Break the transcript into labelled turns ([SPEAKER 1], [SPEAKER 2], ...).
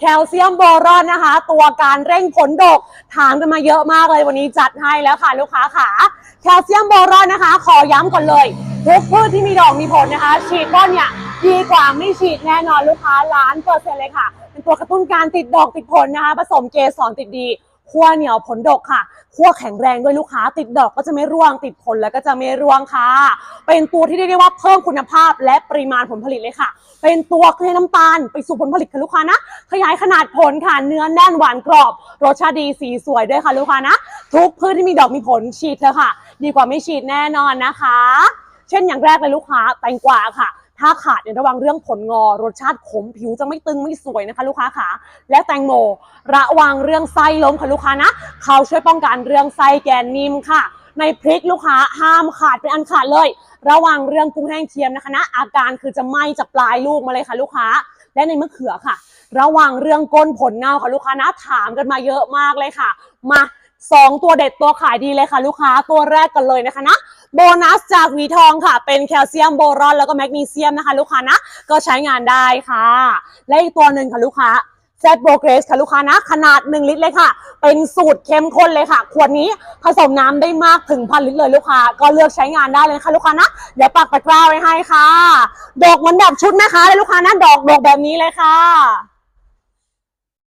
[SPEAKER 1] แคลเซียมบอรอนนะคะ ตัวการเร่งผลดกถามกันมาเยอะมากเลยวันนี้จัดให้แล้วค่ะลูกค้าขาแคลเซียมบอรอนนะคะ ขอย้ำก่อนเลยทุกพืชที่มีดอกมีผลนะคะ ฉีดก้อนเนี่ยดีกว่าไม่ฉีดแน่นอนลูกค้าล้านเปอร์เซ็นต์เลยค่ะ เป็นตัวกระตุ้นการติดดอกติดผลนะคะผสมเกสรติดดี ขั้วเหนียวผลดกค่ะขั้วแข็งแรงด้วยลูกค้า ติดดอกก็จะไม่ร่วง ติดผลแล้วก็จะไม่ร่วงค่ะ เป็นตัวที่เรียกได้ว่าเพิ่มคุณภาพและปริมาณผลผลิตเลยค่ะ เป็นตัวเคลียร์น้ำตาลไปสู่ผลผลิตค่ะลูกค้านะ ขยายขนาดผลค่ะ เนื้อแน่นหวานกรอบ รสชาติดีสีสวยด้วยค่ะลูกค้านะ ทุกพืชที่มีดอกมีผลฉีดเถอะค่ะ ดีกว่าไม่ฉีดแน่นอนนะคะ เช่นอย่างแรกเลยลูกค้าแตงกวาค่ะ ถ้าขาดเนี่ยระวังเรื่องผลงอ รสชาติขมผิวจะไม่ตึงไม่สวยนะคะ ลูกค้าขาและแตงโม ระวังเรื่องไส้ล้มค่ะลูกค้านะ เขาช่วยป้องกันเรื่องไส้แกนนิ่มค่ะ ในพริกลูกค้าห้ามขาดเป็นอันขาดเลย ระวังเรื่องกุ้งแห้งเทียมนะคะนะ อาการคือจะไหม้จากปลายลูกมาเลยค่ะ ลูกค้า และในมะเขือค่ะ ระวังเรื่องก้นผลเน่าค่ะลูกค้านะถามกันมาเยอะมากเลยค่ะ มาสองตัวเด็ดตัวขายดีเลยค่ะ ลูกค้าตัวแรกกันเลยนะคะนะ โบนัสจากหวีทองค่ะ เป็นแคลเซียมโบรอนแล้วก็แมกนีเซียมนะคะ ลูกค้านะ ก็ใช้งานได้ค่ะ และอีกตัวหนึ่งค่ะลูกค้า Z Progress ค่ะลูกค้านะ ขนาด 1 ลิตรเลยค่ะ เป็นสูตรเข้มข้นเลยค่ะ ขวดนี้ผสมน้ำได้มากถึงพันลิตรเลยลูกค้า ก็เลือกใช้งานได้เลยค่ะลูกค้านะ เดี๋ยวปักตะกร้าไว้ให้ค่ะ ดอกเหมือนแบบชุดแม่ค้าเลยลูกค้านะ ดอกดอกแบบนี้เลยค่ะ